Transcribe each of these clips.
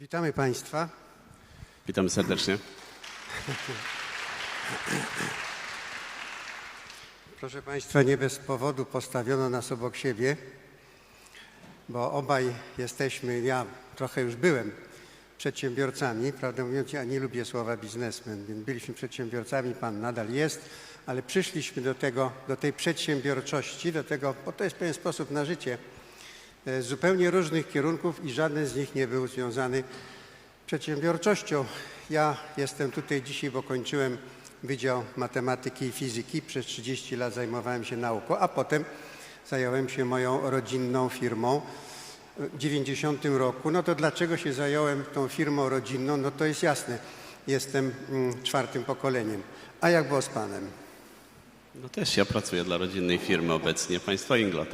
Witamy Państwa. Witamy serdecznie. Proszę Państwa, nie bez powodu postawiono nas obok siebie, bo obaj jesteśmy, ja trochę już byłem przedsiębiorcami, prawdę mówiąc, ja nie lubię słowa biznesmen, więc byliśmy przedsiębiorcami, Pan nadal jest, ale przyszliśmy do tego, do tej przedsiębiorczości, do tego, bo to jest pewien sposób na życie, z zupełnie różnych kierunków i żaden z nich nie był związany przedsiębiorczością. Ja jestem tutaj dzisiaj, bo kończyłem Wydział Matematyki i Fizyki. Przez 30 lat zajmowałem się nauką, a potem zająłem się moją rodzinną firmą w 90 roku. No to dlaczego się zająłem tą firmą rodzinną? No to jest jasne. Jestem mm, czwartym pokoleniem. A jak było z Panem? No też ja pracuję dla rodzinnej firmy obecnie, państwa Inglot,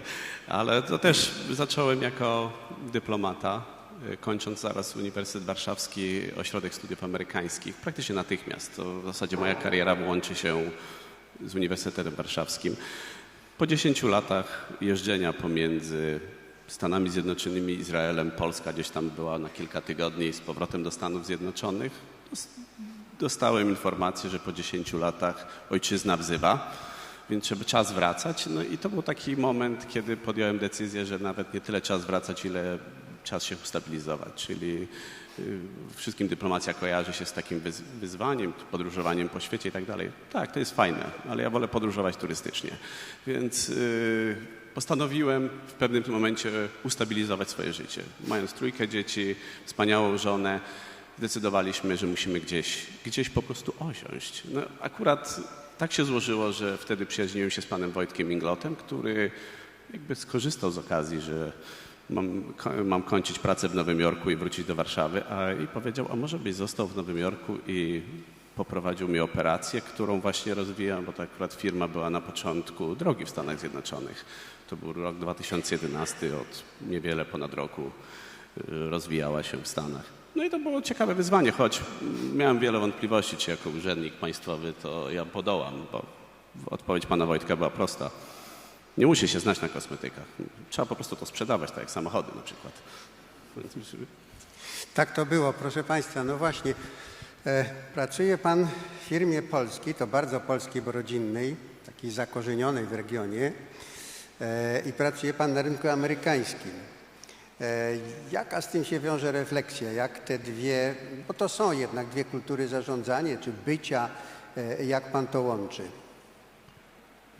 ale to też zacząłem jako dyplomata, y, kończąc zaraz Uniwersytet Warszawski, Ośrodek Studiów Amerykańskich, praktycznie natychmiast. To w zasadzie moja kariera łączy się z Uniwersytetem Warszawskim. Po 10 latach jeżdżenia pomiędzy Stanami Zjednoczonymi, Izraelem, Polska gdzieś tam była na kilka tygodni z powrotem do Stanów Zjednoczonych, dos- dostałem informację, że po 10 latach ojczyzna wzywa, więc żeby czas wracać. No i to był taki moment, kiedy podjąłem decyzję, że nawet nie tyle czas wracać, ile czas się ustabilizować, czyli y, wszystkim dyplomacja kojarzy się z takim wyz- wyzwaniem, podróżowaniem po świecie i tak dalej. Tak, to jest fajne, ale ja wolę podróżować turystycznie. Więc y, postanowiłem w pewnym momencie ustabilizować swoje życie. Mając trójkę dzieci, wspaniałą żonę, zdecydowaliśmy, że musimy gdzieś, gdzieś po prostu osiąść. No, akurat tak się złożyło, że wtedy przyjaźniłem się z panem Wojtkiem Inglotem, który jakby skorzystał z okazji, że mam, mam kończyć pracę w Nowym Jorku i wrócić do Warszawy, a i powiedział, a może byś został w Nowym Jorku i poprowadził mi operację, którą właśnie rozwijam, bo to akurat firma była na początku drogi w Stanach Zjednoczonych. To był rok 2011, od niewiele ponad roku y, rozwijała się w Stanach. No i to było ciekawe wyzwanie, choć miałem wiele wątpliwości, czy jako urzędnik państwowy to ja podołam, bo odpowiedź pana Wojtka była prosta. Nie musi się znać na kosmetykach. Trzeba po prostu to sprzedawać, tak jak samochody na przykład. Tak to było, proszę Państwa. No właśnie, e, pracuje Pan w firmie polskiej, to bardzo polskiej, bo rodzinnej, takiej zakorzenionej w regionie e, i pracuje Pan na rynku amerykańskim. E, jaka z tym się wiąże refleksja? Jak te dwie, bo to są jednak dwie kultury zarządzania czy bycia, e, jak Pan to łączy?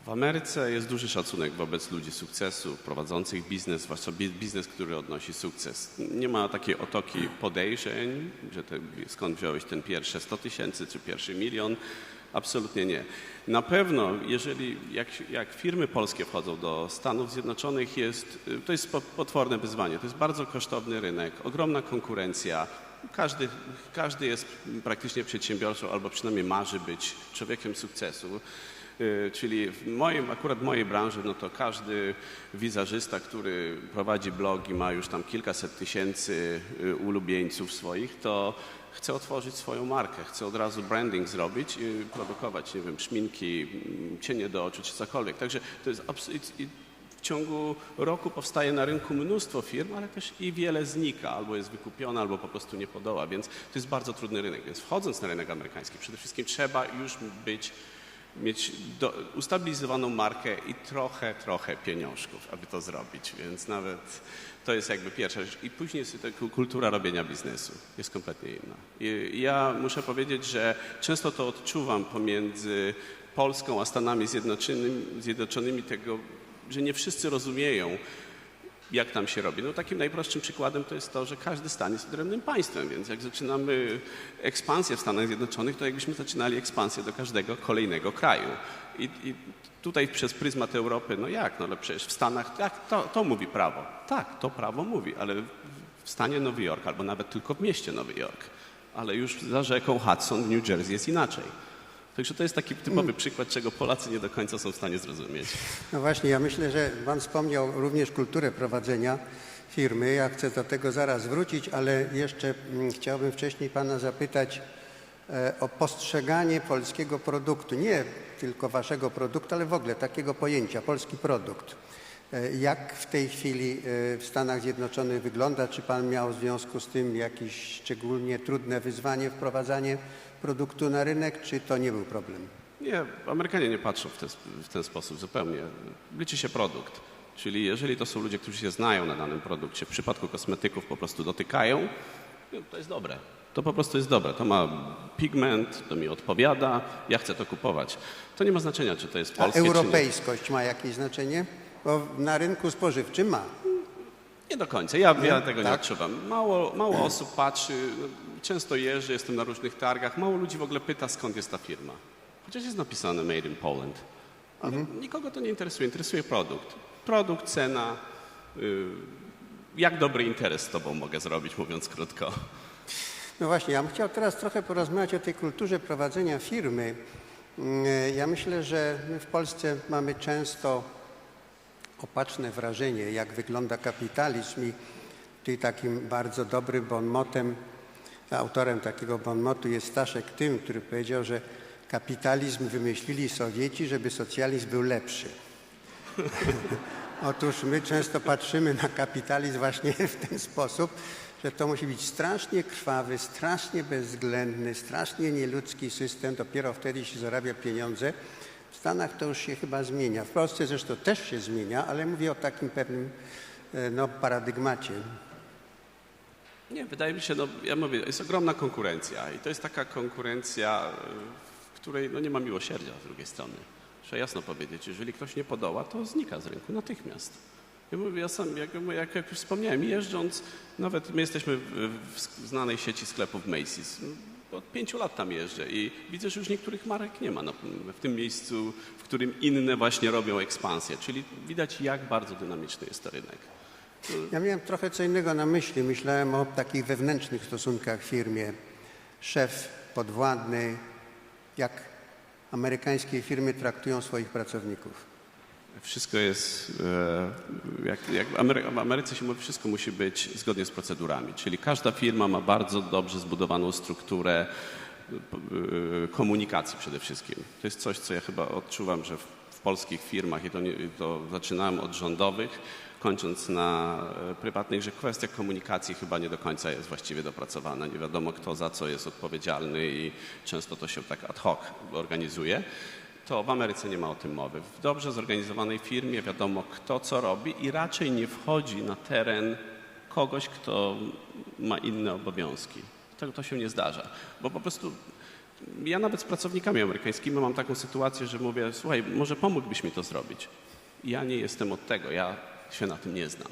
W Ameryce jest duży szacunek wobec ludzi sukcesu, prowadzących biznes, zwłaszcza bi- biznes, który odnosi sukces. Nie ma takiej otoki podejrzeń, że te, skąd wziąłeś ten pierwsze 100 tysięcy czy pierwszy milion. Absolutnie nie. Na pewno, jeżeli jak, jak firmy polskie wchodzą do Stanów Zjednoczonych, jest, to jest po- potworne wyzwanie. To jest bardzo kosztowny rynek, ogromna konkurencja. Każdy, każdy jest praktycznie przedsiębiorcą albo przynajmniej marzy być człowiekiem sukcesu. Y, Czyli w moim, akurat w mojej branży, no to każdy wizerzysta, który prowadzi blog i ma już tam kilkaset tysięcy y, ulubieńców swoich, to chce otworzyć swoją markę, chce od razu branding zrobić i produkować, nie wiem, szminki, mm, cienie do oczu czy cokolwiek. Także to jest w ciągu roku powstaje na rynku mnóstwo firm, ale też i wiele znika, albo jest wykupione, albo po prostu nie podoła, więc to jest bardzo trudny rynek. Więc wchodząc na rynek amerykański, przede wszystkim trzeba już być mieć do, ustabilizowaną markę i trochę, trochę pieniążków, aby to zrobić. Więc nawet to jest jakby pierwsza rzecz. I później jest kultura robienia biznesu. Jest kompletnie inna. I ja muszę powiedzieć, że często to odczuwam pomiędzy Polską a Stanami Zjednoczonymi, Zjednoczonymi tego, że nie wszyscy rozumieją, jak tam się robi. No takim najprostszym przykładem to jest to, że każdy stan jest odrębnym państwem, więc jak zaczynamy ekspansję w Stanach Zjednoczonych, to jakbyśmy zaczynali ekspansję do każdego kolejnego kraju. I, i tutaj przez pryzmat Europy, no jak, no ale przecież w Stanach, tak, to, to mówi prawo. Tak, to prawo mówi, ale w- stanie Nowy Jork, albo nawet tylko w mieście Nowy Jork, ale już za rzeką Hudson w New Jersey jest inaczej. Także to jest taki typowy przykład, czego Polacy nie do końca są w stanie zrozumieć. No właśnie, ja myślę, że Pan wspomniał również kulturę prowadzenia firmy. Ja chcę do tego zaraz wrócić, ale jeszcze mm, chciałbym wcześniej Pana zapytać e, o postrzeganie polskiego produktu. Nie tylko Waszego produktu, ale w ogóle takiego pojęcia, polski produkt. E, Jak w tej chwili e, w Stanach Zjednoczonych wygląda? Czy Pan miał w związku z tym jakieś szczególnie trudne wyzwanie wprowadzanie produktu na rynek, czy to nie był problem? Nie, Amerykanie nie patrzą w ten, w ten sposób zupełnie. Liczy się produkt. Czyli jeżeli to są ludzie, którzy się znają na danym produkcie, w przypadku kosmetyków po prostu dotykają, no, to jest dobre. To po prostu jest dobre. To ma pigment, to mi odpowiada, ja chcę to kupować. To nie ma znaczenia, czy to jest A polskie, nie. europejskość ma jakieś znaczenie? Bo na rynku spożywczym ma. Nie do końca. Ja, ja tego nie Tak? odczuwam. Mało, mało osób patrzy. Często jeżdżę, jestem na różnych targach. Mało ludzi w ogóle pyta, skąd jest ta firma. Chociaż jest napisane Made in Poland. Ale nikogo to nie interesuje. Interesuje produkt. Produkt, cena. y, jak dobry interes z tobą mogę zrobić, mówiąc krótko. No właśnie, ja bym chciał teraz trochę porozmawiać o tej kulturze prowadzenia firmy. Mm, Ja myślę, że my w Polsce mamy często opaczne wrażenie, jak wygląda kapitalizm i tutaj takim bardzo dobrym bonmotem, autorem takiego bonmotu jest Staszek Tym, który powiedział, że kapitalizm wymyślili Sowieci, żeby socjalizm był lepszy. Otóż my często patrzymy na kapitalizm właśnie w ten sposób, że to musi być strasznie krwawy, strasznie bezwzględny, strasznie nieludzki system. Dopiero wtedy się zarabia pieniądze. W Stanach to już się chyba zmienia. W Polsce zresztą też się zmienia, ale mówię o takim pewnym e, no, paradygmacie. Nie, wydaje mi się, no ja mówię, jest ogromna konkurencja i to jest taka konkurencja, y, w której no, nie ma miłosierdzia z drugiej strony. Trzeba jasno powiedzieć, jeżeli ktoś nie podoła, to znika z rynku natychmiast. Ja, mówię, ja sam, jak, jak, jak już wspomniałem, jeżdżąc, nawet my jesteśmy w, w znanej sieci sklepów Macy's. Od pięciu lat tam jeżdżę i widzę, że już niektórych marek nie ma na, w tym miejscu, w którym inne właśnie robią ekspansję. Czyli widać, jak bardzo dynamiczny jest to rynek. Ja miałem trochę co innego na myśli. Myślałem o takich wewnętrznych stosunkach w firmie. Szef, podwładny, jak amerykańskie firmy traktują swoich pracowników. Wszystko jest, e, jak, jak w Amery- w Ameryce się mówi, wszystko musi być zgodnie z procedurami. Czyli każda firma ma bardzo dobrze zbudowaną strukturę e, komunikacji przede wszystkim. To jest coś, co ja chyba odczuwam, że w, w polskich firmach, i to, nie, to zaczynałem od rządowych, kończąc na e, prywatnych, że kwestia komunikacji chyba nie do końca jest właściwie dopracowana. Nie wiadomo, kto za co jest odpowiedzialny i często to się tak ad hoc organizuje to w Ameryce nie ma o tym mowy. W dobrze zorganizowanej firmie wiadomo, kto co robi i raczej nie wchodzi na teren kogoś, kto ma inne obowiązki. To, to się nie zdarza, bo po prostu ja nawet z pracownikami amerykańskimi mam taką sytuację, że mówię, słuchaj, może pomógłbyś mi to zrobić. Ja nie jestem od tego, ja się na tym nie znam.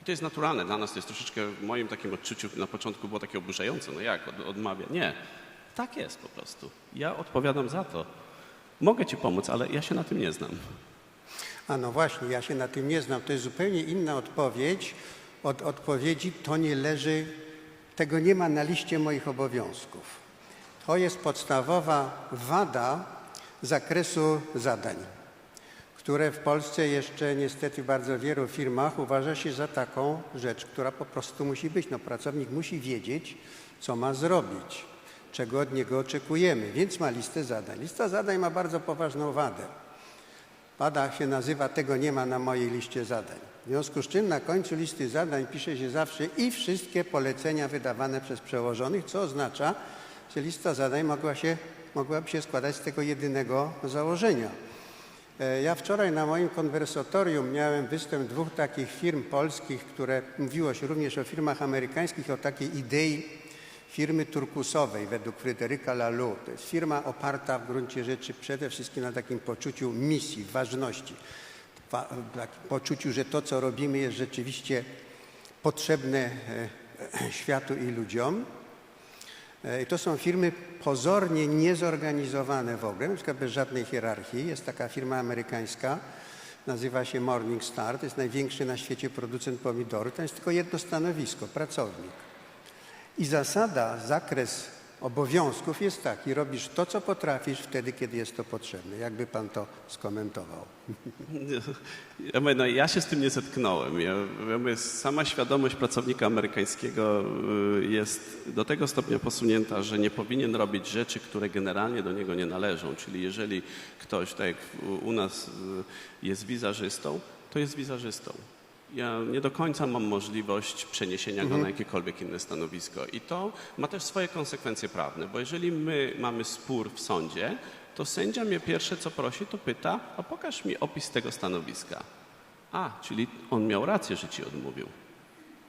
I to jest naturalne dla nas, to jest troszeczkę w moim takim odczuciu na początku było takie oburzające, no jak, od, odmawia. Nie, tak jest po prostu. Ja odpowiadam za to. Mogę ci pomóc, ale ja się na tym nie znam. A no właśnie, ja się na tym nie znam. To jest zupełnie inna odpowiedź od odpowiedzi to nie leży, tego nie ma na liście moich obowiązków. To jest podstawowa wada zakresu zadań, które w Polsce jeszcze niestety w bardzo wielu firmach uważa się za taką rzecz, która po prostu musi być. No, pracownik musi wiedzieć, co ma zrobić, czego od niego oczekujemy, więc ma listę zadań. Lista zadań ma bardzo poważną wadę. Pada się nazywa Tego nie ma na mojej liście zadań. W związku z czym na końcu listy zadań pisze się zawsze i wszystkie polecenia wydawane przez przełożonych, co oznacza, że lista zadań mogła się, mogłaby się składać z tego jedynego założenia. E, Ja wczoraj na moim konwersatorium miałem występ dwóch takich firm polskich, które mówiło się również o firmach amerykańskich, o takiej idei firmy turkusowej według Fryderyka Laloux. To jest firma oparta w gruncie rzeczy przede wszystkim na takim poczuciu misji, ważności, poczuciu, że to, co robimy jest rzeczywiście potrzebne e, światu i ludziom. E, I to są firmy pozornie niezorganizowane w ogóle, na przykład bez żadnej hierarchii. Jest taka firma amerykańska, nazywa się Morningstar, to jest największy na świecie producent pomidoru. To jest tylko jedno stanowisko, pracownik. I zasada, zakres obowiązków jest taki, robisz to, co potrafisz wtedy, kiedy jest to potrzebne. Jakby pan to skomentował? Ja, mówię, no, ja się z tym nie zetknąłem. Ja, ja mówię, sama świadomość pracownika amerykańskiego y, jest do tego stopnia posunięta, że nie powinien robić rzeczy, które generalnie do niego nie należą. Czyli jeżeli ktoś, tak jak u- nas y, jest wizażystą, to jest wizerzystą. Ja nie do końca mam możliwość przeniesienia go na jakiekolwiek inne stanowisko. I to ma też swoje konsekwencje prawne, bo jeżeli my mamy spór w sądzie, to sędzia mnie pierwsze co prosi, to pyta, a pokaż mi opis tego stanowiska. A, czyli on miał rację, że ci odmówił.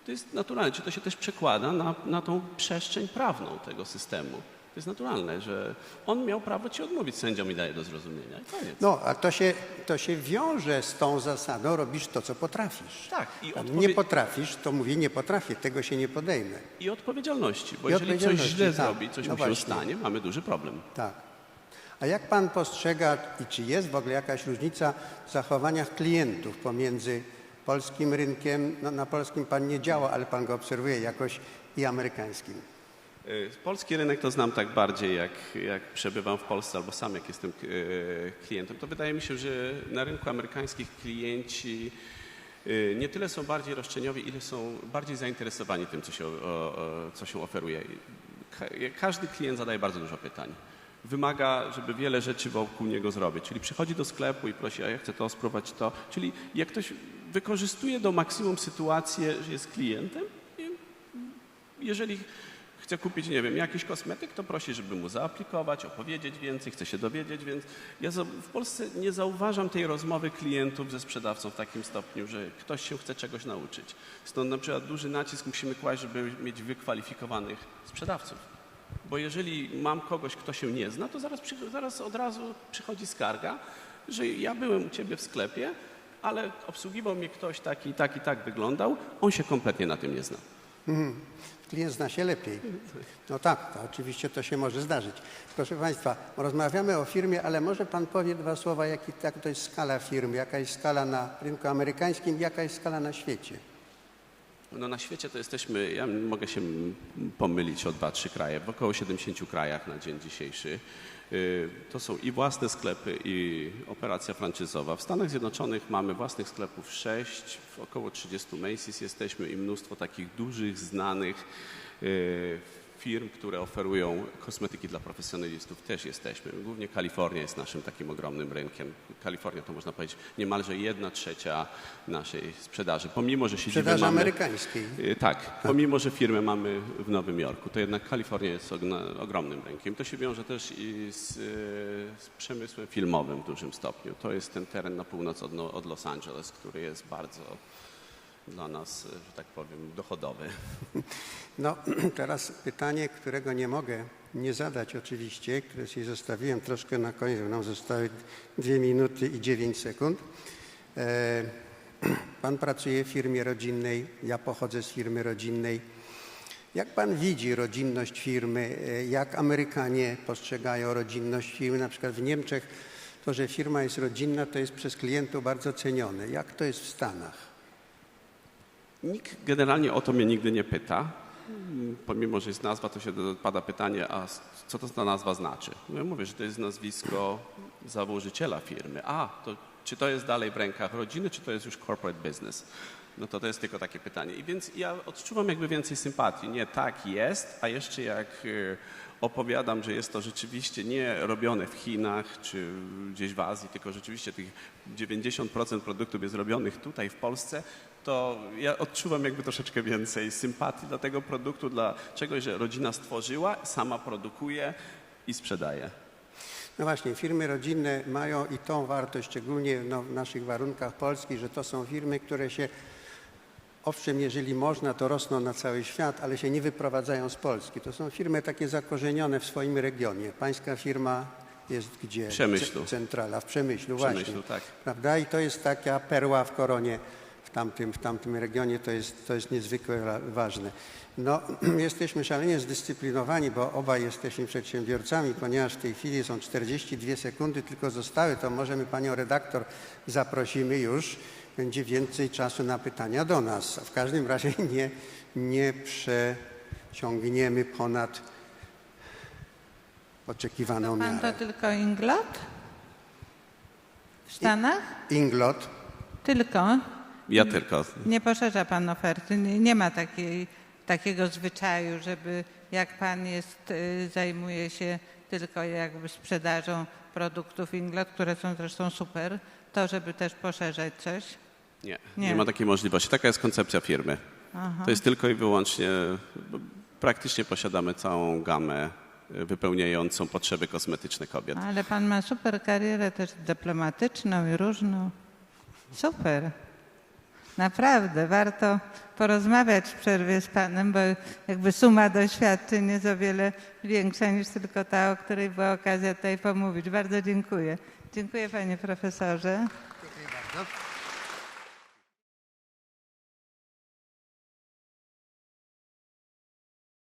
To jest naturalne. Czy to się też przekłada na, na tą przestrzeń prawną tego systemu? To jest naturalne, że on miał prawo ci odmówić, sędzia mi daje do zrozumienia. No, a to się, to się wiąże z tą zasadą, robisz to, co potrafisz. Tak, i, Nie odpowie- potrafisz, to mówię, nie potrafię, tego się nie podejmę. i odpowiedzialności, bo I jeżeli coś odpowiedzialności, źle tak. zrobi, coś No mu się właśnie. stanie, mamy duży problem. Tak. A jak pan postrzega i czy jest w ogóle jakaś różnica w zachowaniach klientów pomiędzy polskim rynkiem, no na polskim pan nie działa, ale pan go obserwuje jakoś i amerykańskim? Y, Polski rynek to znam tak bardziej, jak, jak przebywam w Polsce albo sam jak jestem y, klientem. To wydaje mi się, że na rynku amerykańskich klienci y, nie tyle są bardziej roszczeniowi, ile są bardziej zainteresowani tym, co się, co się oferuje. Ka- Każdy klient zadaje bardzo dużo pytań. Wymaga, żeby wiele rzeczy wokół niego zrobić. Czyli przychodzi do sklepu i prosi, a ja chcę to spróbować to. Czyli jak ktoś wykorzystuje do maksimum sytuację, że jest klientem, jeżeli chce kupić, nie wiem, jakiś kosmetyk, to prosi, żeby mu zaaplikować, opowiedzieć więcej, chce się dowiedzieć, więc ja w Polsce nie zauważam tej rozmowy klientów ze sprzedawcą w takim stopniu, że ktoś się chce czegoś nauczyć. Stąd na przykład duży nacisk musimy kłaść, żeby mieć wykwalifikowanych sprzedawców. Bo jeżeli mam kogoś, kto się nie zna, to zaraz, zaraz od razu przychodzi skarga, że ja byłem u ciebie w sklepie, ale obsługiwał mnie ktoś taki, tak i tak wyglądał, on się kompletnie na tym nie zna. Klient zna się lepiej. No tak, to oczywiście to się może zdarzyć. Proszę Państwa, rozmawiamy o firmie, ale może Pan powie dwa słowa, jaki, jak to jest skala firmy, jaka jest skala na rynku amerykańskim, jaka jest skala na świecie. No na świecie to jesteśmy, ja mogę się pomylić o dwa, trzy kraje, w około 70 krajach na dzień dzisiejszy. Y, To są i własne sklepy, i operacja franczyzowa. W Stanach Zjednoczonych mamy własnych sklepów sześć, w około 30 Macy's jesteśmy i mnóstwo takich dużych, znanych y, firm, które oferują kosmetyki dla profesjonalistów też jesteśmy. Głównie Kalifornia jest naszym takim ogromnym rynkiem. Kalifornia to można powiedzieć niemalże jedna trzecia naszej sprzedaży. Pomimo, że siedzibę Sprzedaży mamy... amerykańskiej. Y, Tak, pomimo że firmę mamy w Nowym Jorku, to jednak Kalifornia jest ogromnym rynkiem. To się wiąże też i z, y, z przemysłem filmowym w dużym stopniu. To jest ten teren na północ od, No- od Los Angeles, który jest bardzo dla nas, y, że tak powiem, dochodowy. No, teraz pytanie, którego nie mogę nie zadać oczywiście, które sobie zostawiłem troszkę na koniec, bo nam zostały dwie minuty i dziewięć sekund. E, pan pracuje w firmie rodzinnej, ja pochodzę z firmy rodzinnej. Jak pan widzi rodzinność firmy? E, Jak Amerykanie postrzegają rodzinność firmy? Na przykład w Niemczech to, że firma jest rodzinna, to jest przez klientów bardzo cenione. Jak to jest w Stanach? Nikt generalnie o to mnie nigdy nie pyta. Pomimo, że jest nazwa, to się pada pytanie, a co to ta nazwa znaczy? No ja mówię, że to jest nazwisko założyciela firmy. A, to czy to jest dalej w rękach rodziny, czy to jest już corporate business? No to to jest tylko takie pytanie. I więc ja odczuwam jakby więcej sympatii. Nie, tak jest, a jeszcze jak y, opowiadam, że jest to rzeczywiście nie robione w Chinach czy gdzieś w Azji, tylko rzeczywiście tych 90% produktów jest robionych tutaj w Polsce, to ja odczuwam jakby troszeczkę więcej sympatii dla tego produktu, dla czegoś, że rodzina stworzyła, sama produkuje i sprzedaje. No właśnie, firmy rodzinne mają i tą wartość, szczególnie no, w naszych warunkach polskich, że to są firmy, które się, owszem, jeżeli można, to rosną na cały świat, ale się nie wyprowadzają z Polski. To są firmy takie zakorzenione w swoim regionie. Pańska firma jest gdzie? Przemyślu. Ce- Centrala, w Przemyślu, Przemyślu, właśnie. tak. Prawda? I to jest taka perła w koronie w tamtym, w tamtym regionie, to jest, to jest niezwykle wa- ważne. No, jesteśmy szalenie zdyscyplinowani, bo obaj jesteśmy przedsiębiorcami, ponieważ w tej chwili są 42 sekundy tylko zostały, to możemy panią redaktor zaprosimy już, będzie więcej czasu na pytania do nas. W każdym razie nie, nie przeciągniemy ponad oczekiwaną Pan miarę. to tylko Inglot? W Stanach? Inglot, Tylko. Ja tylko. Nie poszerza pan oferty. Nie, nie ma takiej, takiego zwyczaju, żeby jak pan jest, y, zajmuje się tylko jakby sprzedażą produktów Inglot, które są zresztą super, to żeby też poszerzać coś. Nie, Nie. nie, ma takiej możliwości. Taka jest koncepcja firmy. To jest tylko i wyłącznie, praktycznie posiadamy całą gamę y, wypełniającą potrzeby kosmetyczne kobiet. Ale pan ma super karierę też dyplomatyczną i różną. Super. Naprawdę, warto porozmawiać w przerwie z panem, bo jakby suma doświadczeń jest o wiele większa niż tylko ta, o której była okazja tutaj pomówić. Bardzo dziękuję. Dziękuję panie profesorze. Dziękuję bardzo.